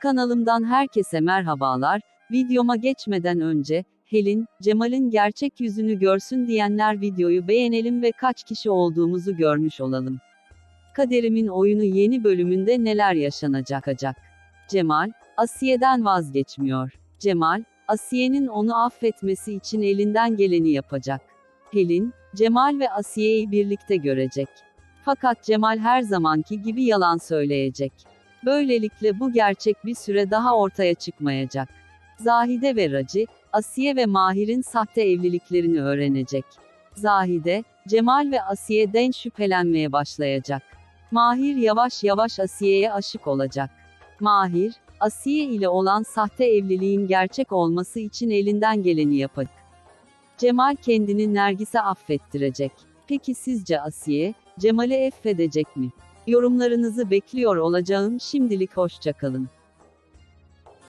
Kanalımdan herkese merhabalar. Videoma geçmeden önce, Helin, Cemal'in gerçek yüzünü görsün diyenler videoyu beğenelim ve kaç kişi olduğumuzu görmüş olalım. Kaderimin oyunu yeni bölümünde neler yaşanacak acak? Cemal, Asiye'den vazgeçmiyor. Cemal, Asiye'nin onu affetmesi için elinden geleni yapacak. Helin, Cemal ve Asiye'yi birlikte görecek. Fakat Cemal her zamanki gibi yalan söyleyecek. Böylelikle bu gerçek bir süre daha ortaya çıkmayacak. Zahide ve Raci, Asiye ve Mahir'in sahte evliliklerini öğrenecek. Zahide, Cemal ve Asiye'den şüphelenmeye başlayacak. Mahir yavaş yavaş Asiye'ye aşık olacak. Mahir, Asiye ile olan sahte evliliğin gerçek olması için elinden geleni yapacak. Cemal kendini Nergis'e affettirecek. Peki sizce Asiye, Cemal'i affedecek mi? Yorumlarınızı bekliyor olacağım şimdilik hoşçakalın.